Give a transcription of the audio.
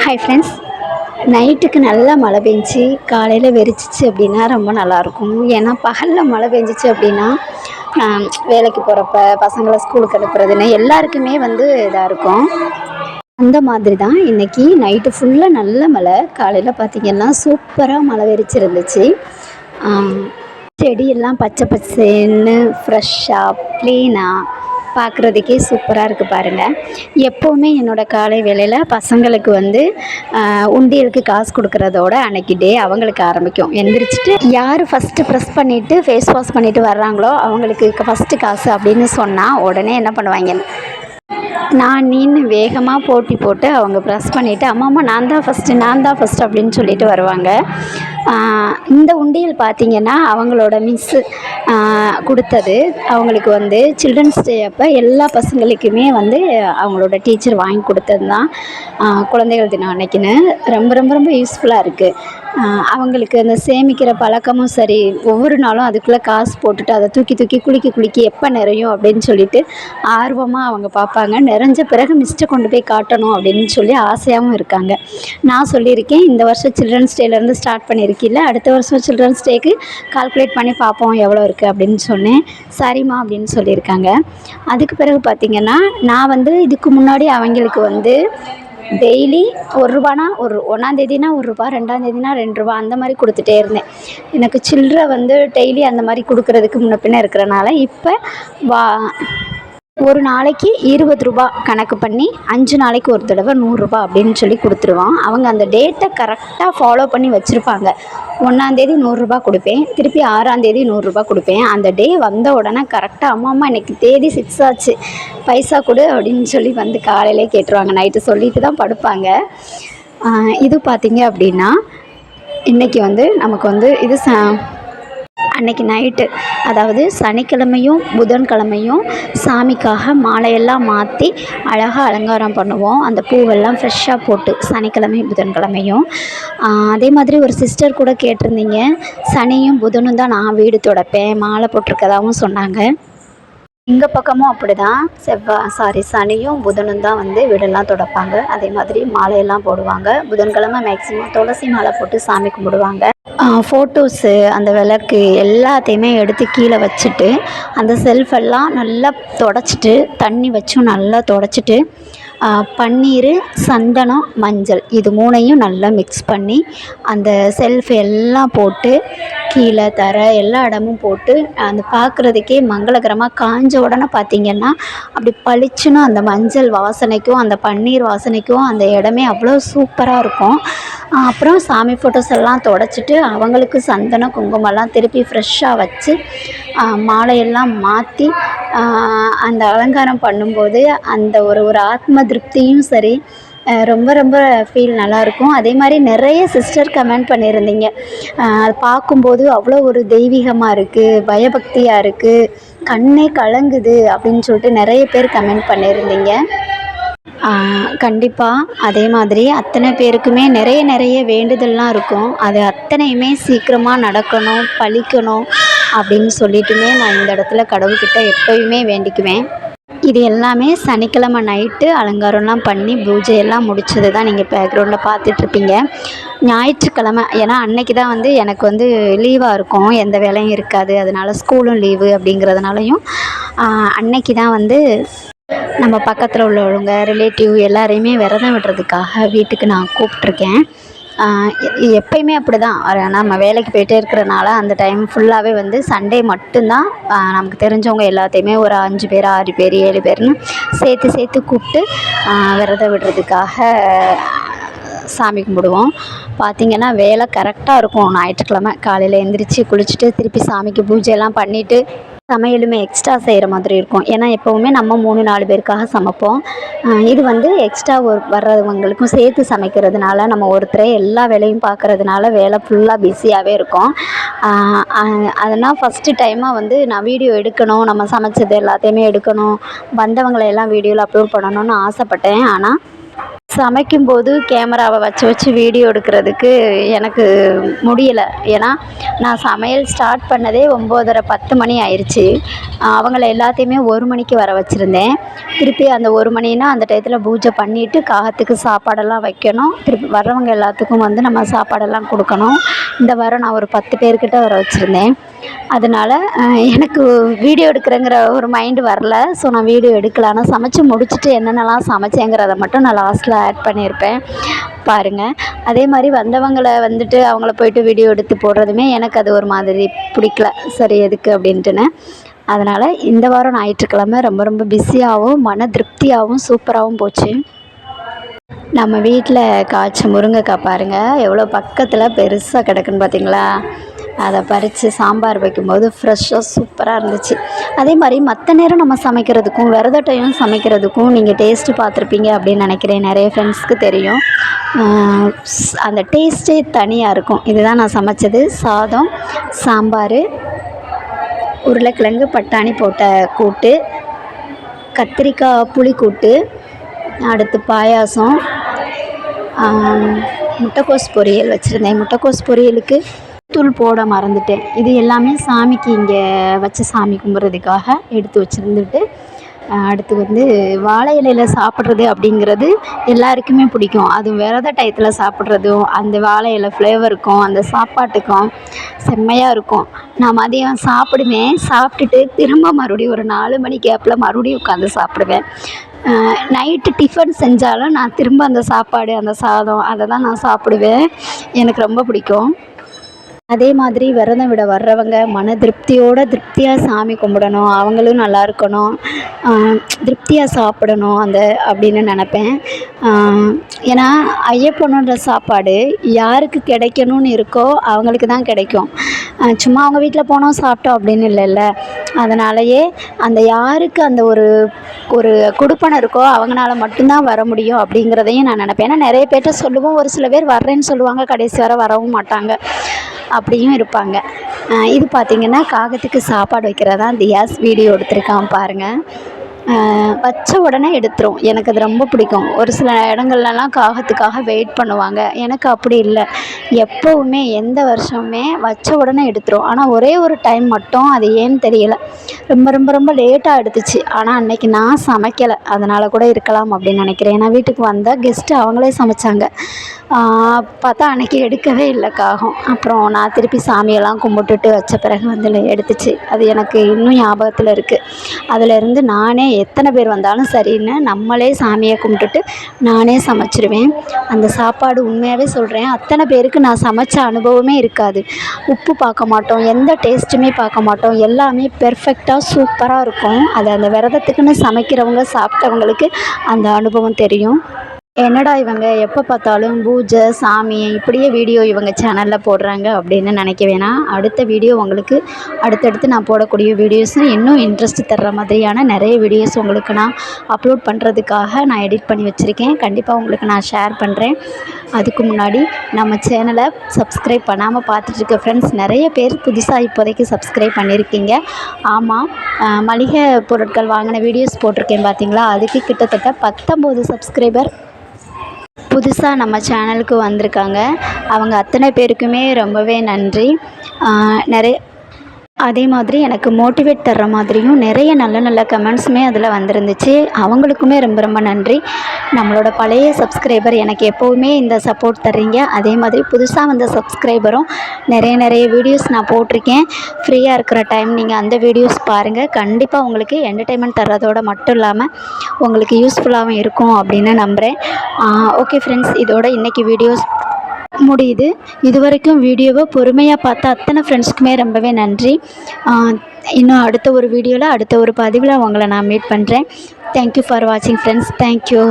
Hi friends நைட்டுக்கு நல்லா மழை பெஞ்சி காலையில் வெறிச்சிச்சு அப்படின்னா ரொம்ப நல்லாயிருக்கும். ஏன்னா பகலில் மழை பெஞ்சிச்சு அப்படின்னா வேலைக்கு போகிறப்ப பசங்களை ஸ்கூலுக்கு அனுப்புறதுன்னு எல்லாருக்குமே வந்து இதாக இருக்கும். அந்த மாதிரி தான் இன்றைக்கி நைட்டு ஃபுல்லாக நல்ல மழை. காலையில் பார்த்திங்கன்னா சூப்பராக மழை வெறிச்சிருந்துச்சு. செடியெல்லாம் பச்சை பச்சைன்னு ஃப்ரெஷ்ஷாக க்ளீனாக பார்க்குறதுக்கே சூப்பராக இருக்குது பாருங்கள் எப்போவுமே என்னோடய காலை வேலையில் பசங்களுக்கு வந்து உண்டியலுக்கு காசு கொடுக்குறதோட அன்னைக்கு டே அவங்களுக்கு ஆரம்பிக்கும். எந்திரிச்சிட்டு யார் ஃபஸ்ட்டு ப்ரெஸ் பண்ணிவிட்டு ஃபேஸ் வாஷ் பண்ணிவிட்டு வர்றாங்களோ அவங்களுக்கு ஃபஸ்ட்டு காசு அப்படின்னு சொன்னால் உடனே என்ன பண்ணுவாங்க? நான் நின்று வேகமாக போட்டி போட்டு அவங்க ப்ரெஸ் பண்ணிவிட்டு அம்மா அம்மா நான் தான் ஃபஸ்ட்டு நான் தான் ஃபஸ்ட்டு அப்படின்னு சொல்லிட்டு வருவாங்க. இந்த உண்டியல் பார்த்திங்கன்னா அவங்களோட மிஸ்ஸு கொடுத்தது. அவங்களுக்கு வந்து சில்ட்ரன்ஸ் டே அப்போ எல்லா பசங்களுக்குமே வந்து அவங்களோட டீச்சர் வாங்கி கொடுத்தது தான் குழந்தைகள் தினம் அன்னைக்குன்னு. ரொம்ப ரொம்ப ரொம்ப யூஸ்ஃபுல்லாக இருக்குது அவங்களுக்கு அந்த சேமிக்கிற பழக்கமும் சரி ஒவ்வொரு நாளும் அதுக்குள்ளே காசு போட்டுட்டு அதை தூக்கி தூக்கி குளிக்க குளிக்க எப்போ நிறையும் அப்படின்னு சொல்லிட்டு ஆர்வமாக அவங்க பார்ப்பாங்க. நிறைஞ்ச பிறகு மிஸ்ட்டை கொண்டு போய் காட்டணும் அப்படின்னு சொல்லி ஆசையாகவும் இருக்காங்க. நான் சொல்லியிருக்கேன் இந்த வருஷம் சில்ட்ரன்ஸ் டேலேருந்து ஸ்டார்ட் பண்ணியிருக்கேன். இல்லை அடுத்த வருஷம் சில்ட்ரன்ஸ் டேக்கு கால்குலேட் பண்ணி பார்ப்போம் எவ்வளோ இருக்குது அப்படின்னு சொன்னேன். சரிம்மா அப்படின்னு சொல்லியிருக்காங்க. அதுக்கு பிறகு பார்த்திங்கன்னா நான் வந்து இதுக்கு முன்னாடி அவங்களுக்கு வந்து டெய்லி ஒரு ரூபானா ஒரு ஒன்றாந்தேதினா ஒரு ரூபா ரெண்டாந்தேதினா ரெண்டு ரூபா அந்த மாதிரி கொடுத்துட்டே இருந்தேன். எனக்கு சில்லறை வந்து டெய்லி அந்த மாதிரி கொடுக்குறதுக்கு முன்ன பின்ன இருக்கிறனால இப்போ வா ஒரு நாளைக்கு இருபது ரூபா கணக்கு பண்ணி அஞ்சு நாளைக்கு ஒரு தடவை நூறுரூபா அப்படின்னு சொல்லி கொடுத்துருவான். அவங்க அந்த டேட்டை கரெக்டாக ஃபாலோ பண்ணி வச்சுருப்பாங்க. ஒன்றாந்தேதி நூறுரூபா கொடுப்பேன். திருப்பி ஆறாந்தேதி நூறுரூபா கொடுப்பேன். அந்த டே வந்த உடனே கரெக்டாக அம்மா அம்மா இன்னைக்கு தேதி சிக்ஸ் ஆச்சு. பைசா கொடு அப்படின்னு சொல்லி வந்து காலையிலே கேட்டுருவாங்க. நைட்டு சொல்லிட்டு தான் படுப்பாங்க. இது பார்த்திங்க அப்படின்னா இன்றைக்கி வந்து நமக்கு வந்து இது ச அன்னைக்கு நைட்டு அதாவது சனிக்கிழமையும் புதன்கிழமையும் சாமிக்காக மாலையெல்லாம் மாற்றி அழகாக அலங்காரம் பண்ணுவோம். அந்த பூவெல்லாம் ஃப்ரெஷ்ஷாக போட்டு சனிக்கிழமையும் புதன்கிழமையும். அதே மாதிரி ஒரு சிஸ்டர் கூட கேட்டிருந்தீங்க. சனியும் புதனும் தான் நான் வீடு துடைப்பேன். மாலை போட்டிருக்கதாகவும் சொன்னாங்க. எங்கள் பக்கமும் அப்படி தான் செவ்வாய் சாரி சனியும் புதனும் தான் வந்து வீடெல்லாம் துடைப்பாங்க. அதே மாதிரி மாலையெல்லாம் போடுவாங்க. புதன்கிழமை மேக்ஸிமம் துளசி மாலை போட்டு சாமி கும்பிடுவாங்க. ஃபோட்டோஸு அந்த விளக்கு எல்லாத்தையுமே எடுத்து கீழே வச்சுட்டு அந்த செல்ஃபெல்லாம் நல்லா தொடச்சிட்டு தண்ணி வச்சும் நல்லா தொடச்சிட்டு பன்னீர் சந்தனம் மஞ்சள். இது மூணையும் நல்லா மிக்ஸ் பண்ணி அந்த செல்ஃப் எல்லாம் போட்டு கீழே தர எல்லா இடமும் போட்டு அந்த பார்க்குறதுக்கே மங்களகரமாக காஞ்ச உடனே பார்த்திங்கன்னா அப்படி பளிச்சுன்னு அந்த மஞ்சள் வாசனைக்கும் அந்த பன்னீர் வாசனைக்கும் அந்த இடமே அவ்வளோ சூப்பராக இருக்கும். அப்புறம் சாமி ஃபோட்டோஸ் எல்லாம் தொடச்சிட்டு அவங்களுக்கு சந்தனம் குங்குமம்லாம் திருப்பி ஃப்ரெஷ்ஷாக வச்சு மாலையெல்லாம் மாற்றி அந்த அலங்காரம் பண்ணும்போது அந்த ஒரு ஒரு ஆத்ம திருப்தியும் சரி ரொம்ப ரொம்ப ஃபீல் நல்லாயிருக்கும். அதே மாதிரி நிறைய சிஸ்டர் கமெண்ட் பண்ணியிருந்தீங்க. அது பார்க்கும்போது அவ்வளோ ஒரு தெய்வீகமாக இருக்குது பயபக்தியாக இருக்குது கண்ணே கலங்குது அப்படின்னு சொல்லிட்டு நிறைய பேர் கமெண்ட் பண்ணியிருந்தீங்க. கண்டிப்பாக அதே மாதிரி அத்தனை பேருக்குமே நிறைய நிறைய வேண்டுதல்லாம் இருக்கும். அது அத்தனையுமே சீக்கிரமாக நடக்கணும் பழிக்கணும். அப்படின்னு சொல்லிட்டுமே நான் இந்த இடத்துல கடவுள்கிட்ட எப்போயுமே வேண்டிக்குவேன். இது எல்லாமே சனிக்கிழமை நைட்டு அலங்காரம்லாம் பண்ணி பூஜையெல்லாம் முடிச்சது தான் நீங்கள் பேக்ரவுண்டில் பார்த்துட்ருப்பீங்க. ஞாயிற்றுக்கிழமை ஏன்னா அன்னைக்கு தான் வந்து எனக்கு வந்து லீவாக இருக்கும். எந்த வேலையும் இருக்காது. அதனால ஸ்கூலும் லீவு அப்படிங்கிறதுனாலையும் அன்னைக்கு தான் வந்து நம்ம பக்கத்தில் உள்ளவங்க ரிலேட்டிவ் எல்லாரையுமே விரதம் விடுறதுக்காக வீட்டுக்கு நான் கூப்பிட்ருக்கேன். எப்பயுமே அப்படி தான் நம்ம வேலைக்கு போயிட்டே இருக்கிறனால அந்த டைம் ஃபுல்லாகவே வந்து சண்டே மட்டும்தான் நமக்கு தெரிஞ்சவங்க எல்லாத்தையுமே ஒரு அஞ்சு பேர் ஆறு பேர் ஏழு பேர்னு சேர்த்து சேர்த்து கூப்பிட்டு விரதம் விடுறதுக்காக சாமி கும்பிடுவோம். பார்த்திங்கன்னா வேலை கரெக்டாக இருக்கும். ஞாயிற்றுக்கிழமை காலையில் எந்திரிச்சு குளிச்சுட்டு திருப்பி சாமிக்கு பூஜையெல்லாம் பண்ணிவிட்டு சமையலுமே எக்ஸ்ட்ரா செய்கிற மாதிரி இருக்கும். ஏன்னா எப்போவுமே நம்ம மூணு நாலு பேருக்காக சமைப்போம். இது வந்து எக்ஸ்ட்ரா ஒரு வர்றவங்களுக்கும் சேர்த்து சமைக்கிறதுனால நம்ம ஒருத்தரே எல்லா வேலையும் பார்க்குறதுனால வேலை ஃபுல்லாக பிஸியாகவே இருக்கும். அதனால் ஃபஸ்ட்டு டைமாக வந்து நான் வீடியோ எடுக்கணும் நம்ம சமைச்சது எல்லாத்தையுமே எடுக்கணும் வந்தவங்களை எல்லாம் வீடியோவில் அப்லோட் பண்ணணும்னு ஆசைப்பட்டேன். ஆனால் சமைக்கும்போது கேமராவை வச்சு வச்சு வீடியோ எடுக்கிறதுக்கு எனக்கு முடியலை. ஏன்னா நான் சமையல் ஸ்டார்ட் பண்ணதே ஒம்போதரை பத்து மணி ஆயிடுச்சு அவங்கள எல்லாத்தையுமே ஒரு மணிக்கு வர வச்சுருந்தேன். திருப்பி அந்த ஒரு மணினா அந்த டயத்தில் பூஜை பண்ணிவிட்டு காகத்துக்கு சாப்பாடெல்லாம் வைக்கணும். திருப்பி வர்றவங்க எல்லாத்துக்கும் வந்து நம்ம சாப்பாடெல்லாம் கொடுக்கணும். இந்த வாரம் நான் ஒரு பத்து பேர்கிட்ட வர வச்சுருந்தேன். அதனால் எனக்கு வீடியோ எடுக்கிறேங்கிற ஒரு மைண்டு வரல. ஸோ நான் வீடியோ எடுக்கல. ஆனால் சமைச்சு முடிச்சுட்டு என்னென்னலாம் சமைச்சேங்கிறத மட்டும் நான் லாஸ்ட்டில் ஆட் பண்ணியிருப்பேன். பாருங்கள் அதே மாதிரி வந்தவங்களை வந்துட்டு அவங்கள போயிட்டு வீடியோ எடுத்து போடுறதுமே எனக்கு அது ஒரு மாதிரி பிடிக்கல. சரி எதுக்கு அப்படின்ட்டுன்னு. அதனால் இந்த வாரம் ஞாயிற்றுக்கிழமை ரொம்ப ரொம்ப பிஸியாகவும் மன திருப்தியாகவும் சூப்பராகவும் போச்சு. நம்ம வீட்டில் காய்ச்ச முருங்கைக்காய் பாருங்கள் எவ்வளோ பக்கத்தில் பெருசாக கிடக்குன்னு பார்த்தீங்களா அதை பறித்து சாம்பார் வைக்கும்போது ஃப்ரெஷ்ஷாக சூப்பராக இருந்துச்சு. அதே மாதிரி மற்ற நேரம் நம்ம சமைக்கிறதுக்கும் விரத டைம் சமைக்கிறதுக்கும் நீங்கள் டேஸ்ட்டு பார்த்துருப்பீங்க அப்படின்னு நினைக்கிறேன். நிறைய ஃப்ரெண்ட்ஸ்க்கு தெரியும். அந்த டேஸ்ட்டே தனியாக இருக்கும். இதுதான் நான் சமைச்சது. சாதம் சாம்பார் உருளைக்கிழங்கு பட்டாணி போட்ட கூட்டு கத்திரிக்காய் புளிக்கூட்டு அடுத்து பாயாசம் முட்டைக்கோஸ் பொரியல் வச்சுருந்தேன். முட்டைக்கோஸ் பொரியலுக்கு தூள் போட மறந்துட்டேன். இது எல்லாமே சாமிக்கு இங்கே வச்ச சாமி கும்பிட்றதுக்காக எடுத்து வச்சுருந்துட்டு அடுத்து வந்து வாழை இலையில் சாப்பிட்றது அப்படிங்கிறது எல்லாருக்குமே பிடிக்கும். அது விரத டயத்தில் சாப்பிட்றதும் அந்த வாழை இலை ஃப்ளேவருக்கும் அந்த சாப்பாட்டுக்கும் செம்மையாக இருக்கும். நான் மதியம் சாப்பிடுவேன். சாப்பிட்டுட்டு திரும்ப மறுபடியும் ஒரு நாலு மணி கேப்பில் மறுபடியும் உட்காந்து சாப்பிடுவேன். நைட்டு டிஃபன் செஞ்சாலும் நான் திரும்ப அந்த சாப்பாடு அந்த சாதம் அதை தான் நான் சாப்பிடுவேன். எனக்கு ரொம்ப பிடிக்கும். அதே மாதிரி விரதம் விட வர்றவங்க மன திருப்தியோடு திருப்தியாக சாமி கும்பிடணும். அவங்களும் நல்லா இருக்கணும். திருப்தியாக சாப்பிடணும் அந்த அப்படின்னு நினப்பேன். ஏன்னா ஐயப்பனோட சாப்பாடு யாருக்கு கிடைக்கணும்னு இருக்கோ அவங்களுக்கு தான் கிடைக்கும். சும்மா அவங்க வீட்டில் போனோம் சாப்பிட்டோம் அப்படின்னு இல்லைல்ல. அதனாலயே அந்த யாருக்கு அந்த ஒரு ஒரு கொடுப்பனை இருக்கோ அவங்களால மட்டும்தான் வர முடியும் அப்படிங்கிறதையும் நான் நினப்பேன். ஏன்னா நிறைய பேர்கிட்ட சொல்லுவோம் ஒரு சில பேர் வர்றேன்னு சொல்லுவாங்க கடைசி வரை வரவும் மாட்டாங்க. அப்படியும் இருப்பாங்க. இது பார்த்திங்கன்னா காகத்துக்கு சாப்பாடு வைக்கிறதான் தியாஸ் வீடியோ எடுத்திருக்கான் பாருங்கள் வச்ச உடனே எடுத்துரும். எனக்கு அது ரொம்ப பிடிக்கும். ஒரு சில இடங்கள்லலாம் காகத்துக்காக வெயிட் பண்ணுவாங்க. எனக்கு அப்படி இல்லை. எப்போவுமே எந்த வருஷமுமே வச்ச உடனே எடுத்துரும். ஆனால் ஒரே ஒரு டைம் மட்டும் அது ஏன்னு தெரியலை. ரொம்ப ரொம்ப ரொம்ப லேட்டாக எடுத்துச்சு. ஆனால் அன்னைக்கு நான் சமைக்கலை. அதனால் கூட இருக்கலாம் அப்படின்னு நினைக்கிறேன். ஏன்னா வீட்டுக்கு வந்தால் கெஸ்ட்டு அவங்களே சமைச்சாங்க. பார்த்தா அன்னைக்கு எடுக்கவே இல்லை காகம். அப்புறம் நான் திருப்பி சாமியெல்லாம் கும்பிட்டுட்டு வச்ச பிறகு வந்து எடுத்துச்சு. அது எனக்கு இன்னும் ஞாபகத்தில் இருக்குது அதிலேருந்து நானே எத்தனை பேர் வந்தாலும் சரின்னு நம்மளே சாமியை கும்பிட்டுட்டு நானே சமைச்சிருவேன். அந்த சாப்பாடு உண்மையாகவே சொல்கிறேன் அத்தனை பேருக்கு நான் சமைச்ச அனுபவமே இருக்காது. உப்பு பார்க்க மாட்டோம். எந்த டேஸ்ட்டுமே பார்க்க மாட்டோம். எல்லாமே பெர்ஃபெக்டாக சூப்பராக இருக்கும். அது அந்த விரதத்துக்குன்னு சமைக்கிறவங்க சாப்பிட்டவங்களுக்கு அந்த அனுபவம் தெரியும். என்னடா இவங்க? எப்போ பார்த்தாலும் பூஜை சாமி இப்படியே வீடியோ இவங்க சேனலில் போடுறாங்க அப்படின்னு நினைக்க வேணாம். அடுத்த வீடியோ உங்களுக்கு அடுத்தடுத்து நான் போடக்கூடிய வீடியோஸும் இன்னும் இன்ட்ரெஸ்ட் தர்ற மாதிரியான நிறைய வீடியோஸ் உங்களுக்கு நான் அப்லோட் பண்ணுறதுக்காக நான் எடிட் பண்ணி வச்சுருக்கேன். கண்டிப்பாக உங்களுக்கு நான் ஷேர் பண்ணுறேன் அதுக்கு முன்னாடி நம்ம சேனலை சப்ஸ்கிரைப் பண்ணாமல் பார்த்துட்ருக்க ஃப்ரெண்ட்ஸ் நிறைய பேர் புதுசாக இப்போதைக்கு சப்ஸ்கிரைப் பண்ணியிருக்கீங்க ஆமாம் மளிகை பொருட்கள் வாங்கின வீடியோஸ் போட்டிருக்கேன் பார்த்தீங்களா அதுக்கு கிட்டத்தட்ட பத்தொம்போது சப்ஸ்கிரைபர் புதுசாக நம்ம சேனலுக்கு வந்திருக்காங்க. அவங்க அத்தனை பேருக்குமே ரொம்பவே நன்றி. நிறைய அதே மாதிரி எனக்கு மோட்டிவேட் தர்ற மாதிரியும் நிறைய நல்ல நல்ல கமெண்ட்ஸுமே அதில் வந்திருந்துச்சு. அவங்களுக்குமே ரொம்ப ரொம்ப நன்றி. நம்மளோட பழைய சப்ஸ்கிரைபர் எனக்கு எப்போவுமே இந்த சப்போர்ட் தர்றீங்க. அதே மாதிரி புதுசாக வந்த சப்ஸ்கிரைபரும் நிறைய நிறைய வீடியோஸ் நான் போட்டிருக்கேன். ஃப்ரீயாக இருக்கிற டைம் நீங்கள் அந்த வீடியோஸ் பாருங்கள் கண்டிப்பாக உங்களுக்கு என்டர்டெயின்மெண்ட் தர்றதோடு மட்டும் இல்லாமல் உங்களுக்கு யூஸ்ஃபுல்லாகவும் இருக்கும் அப்படின்னு நம்புகிறேன் ஓகே ஃப்ரெண்ட்ஸ் இதோட இன்றைக்கி வீடியோஸ் முடியுது. இது வரைக்கும் வீடியோவை பொறுமையாக பார்த்த அத்தனை ஃப்ரெண்ட்ஸ்க்குமே ரொம்பவே நன்றி. இன்னும் அடுத்த ஒரு வீடியோவில் அடுத்த ஒரு பதிவில் உங்களை நான் மீட் பண்ணுறேன் தேங்க்யூ ஃபார் வாட்சிங் ஃப்ரெண்ட்ஸ் தேங்க்யூ